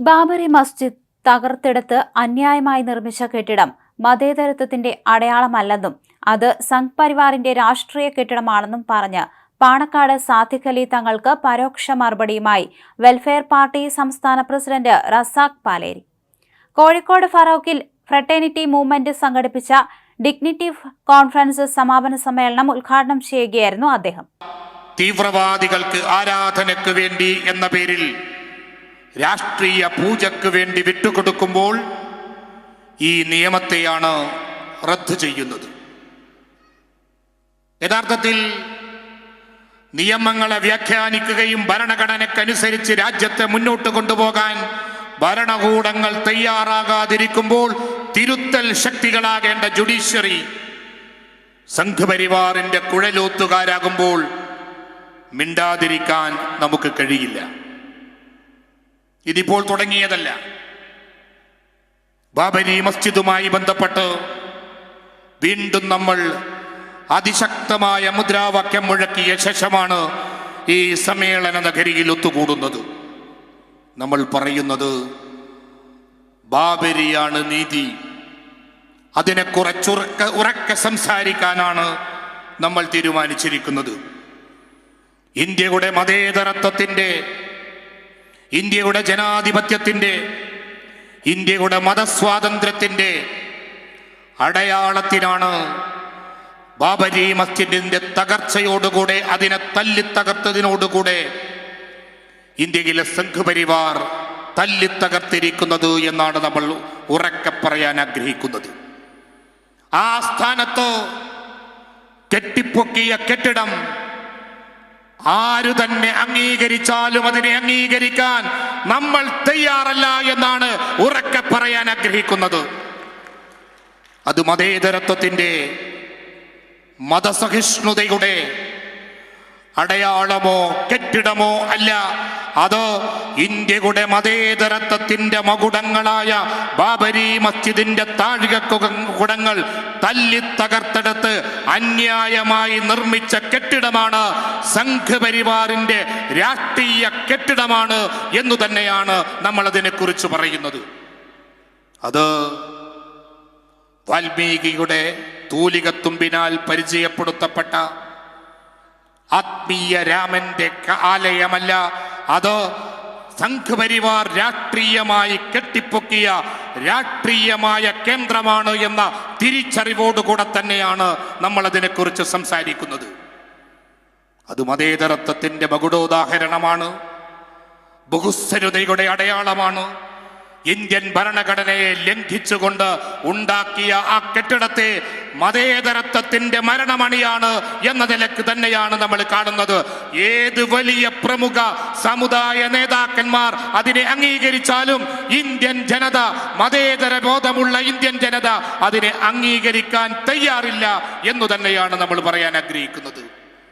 ബാബറി മസ്ജിദ് തകർത്തെടുത്ത് അന്യായമായി നിർമ്മിച്ച കെട്ടിടം മതേതരത്വത്തിന്റെ അടയാളമല്ലെന്നും അത് സംഘ് പരിവാറിന്റെ രാഷ്ട്രീയ കെട്ടിടമാണെന്നും പറഞ്ഞ് പാണക്കാട് സാദിഖ് അലി തങ്ങൾക്ക് പരോക്ഷ മറുപടിയുമായി വെൽഫെയർ പാർട്ടി സംസ്ഥാന പ്രസിഡന്റ് റസാഖ് പാലേരി. കോഴിക്കോട് ഫറോക്കിൽ ഫ്രട്ടേണിറ്റി മൂവ്മെന്റ് സംഘടിപ്പിച്ച ഡിഗ്നിറ്റി കോൺഫറൻസ് സമാപന സമ്മേളനം ഉദ്ഘാടനം ചെയ്യുകയായിരുന്നു അദ്ദേഹം. തീവ്രവാദികൾക്ക് ആരാധനയ്ക്ക് വേണ്ടി എന്ന പേരിൽ രാഷ്ട്രീയ പൂജയ്ക്ക് വേണ്ടി വിട്ടുകൊടുക്കുമ്പോൾ ഈ നിയമത്തെയാണ് റദ്ദു ചെയ്യുന്നത്. യഥാർത്ഥത്തിൽ നിയമങ്ങളെ വ്യാഖ്യാനിക്കുകയും ഭരണഘടനയ്ക്കനുസരിച്ച് രാജ്യത്തെ മുന്നോട്ട് കൊണ്ടുപോകാൻ ഭരണകൂടങ്ങൾ തയ്യാറാകാതിരിക്കുമ്പോൾ തിരുത്തൽ ശക്തികളാകേണ്ട ജുഡീഷ്യറി സംഘപരിവാറിന്റെ കുഴലൂത്തുകാരാകുമ്പോൾ മിണ്ടാതിരിക്കാൻ നമുക്ക് കഴിയില്ല. ഇതിപ്പോൾ തുടങ്ങിയതല്ല. ബാബരി മസ്ജിദുമായി ബന്ധപ്പെട്ട് വീണ്ടും നമ്മൾ അതിശക്തമായ മുദ്രാവാക്യം മുഴക്കിയ ശേഷമാണ് ഈ സമ്മേളന നഗരിയിൽ ഒത്തുകൂടുന്നത്. നമ്മൾ പറയുന്നത് ബാബരിയാണ് നീതി. അതിനെ കുറച്ചുറക്ക ഉറക്കെ സംസാരിക്കാനാണ് നമ്മൾ തീരുമാനിച്ചിരിക്കുന്നത്. ഇന്ത്യയുടെ മതേതരത്വത്തിന്റെ ഇന്ത്യയുടെ ജനാധിപത്യത്തിന്റെ ഇന്ത്യയുടെ മതസ്വാതന്ത്ര്യത്തിന്റെ അടയാളത്തിനാണ് ബാബരി മസ്ജിദിന്റെ തകർച്ചയോടുകൂടെ അതിനെ തല്ലി തല്ലിത്തകർത്തതിനോടുകൂടെ ഇന്ത്യയിലെ സംഘപരിവാർ തല്ലിത്തകർത്തിരിക്കുന്നത് എന്നാണ് നമ്മൾ ഉറക്കെ പറയാൻ ആഗ്രഹിക്കുന്നത്. ആ സ്ഥാനത്ത് കെട്ടിപ്പൊക്കിയ കെട്ടിടം ആരു തന്നെ അംഗീകരിച്ചാലും അതിനെ അംഗീകരിക്കാൻ നമ്മൾ തയ്യാറല്ല എന്നാണ് ഉറക്കെ പറയാൻ ആഗ്രഹിക്കുന്നത്. അത് മതേതരത്വത്തിന്റെ മതസഹിഷ്ണുതയുടെ അടയാളമോ കെട്ടിടമോ അല്ല. അത് ഇന്ത്യയുടെ മതേതരത്വത്തിന്റെ മകുടങ്ങളായ ബാബരി മസ്ജിദിന്റെ താഴിക കുടങ്ങൾ തല്ലി തകർത്തെടുത്ത് അന്യായമായി നിർമ്മിച്ച കെട്ടിടമാണ് സംഘപരിവാറിന്റെ രാഷ്ട്രീയ കെട്ടിടമാണ് എന്നു തന്നെയാണ് നമ്മൾ അതിനെക്കുറിച്ച് പറയുന്നത്. അത് വാൽമീകിയുടെ തൂലികത്തുമ്പിനാൽ പരിചയപ്പെടുത്തപ്പെട്ട ആത്മീയ രാമന്റെ ആലയമല്ല. അത് സംഘപരിവാർ രാഷ്ട്രീയമായി കെട്ടിപ്പൊക്കിയ രാഷ്ട്രീയമായ കേന്ദ്രമാണ് എന്ന തിരിച്ചറിവോടുകൂടെ തന്നെയാണ് നമ്മൾ അതിനെക്കുറിച്ച് സംസാരിക്കുന്നത്. അത് മതേതരത്വത്തിന്റെ മകുടോദാഹരണമാണ് ബഹുസ്വരതയുടെ അടയാളമാണ്. ഇന്ത്യൻ ഭരണഘടനയെ ലംഘിച്ചുകൊണ്ട് ഉണ്ടാക്കിയ ആ കെട്ടിടത്തെ മതേതരത്വത്തിന്റെ മരണമണിയാണ് എന്ന നിലയ്ക്ക് തന്നെയാണ് നമ്മൾ കാണുന്നത്. ഏത് വലിയ പ്രമുഖ സമുദായ നേതാക്കന്മാർ അതിനെ അംഗീകരിച്ചാലും ഇന്ത്യൻ ജനത മതേതര ബോധമുള്ള ഇന്ത്യൻ ജനത അതിനെ അംഗീകരിക്കാൻ തയ്യാറില്ല എന്നു തന്നെയാണ് നമ്മൾ പറയാൻ ആഗ്രഹിക്കുന്നത്.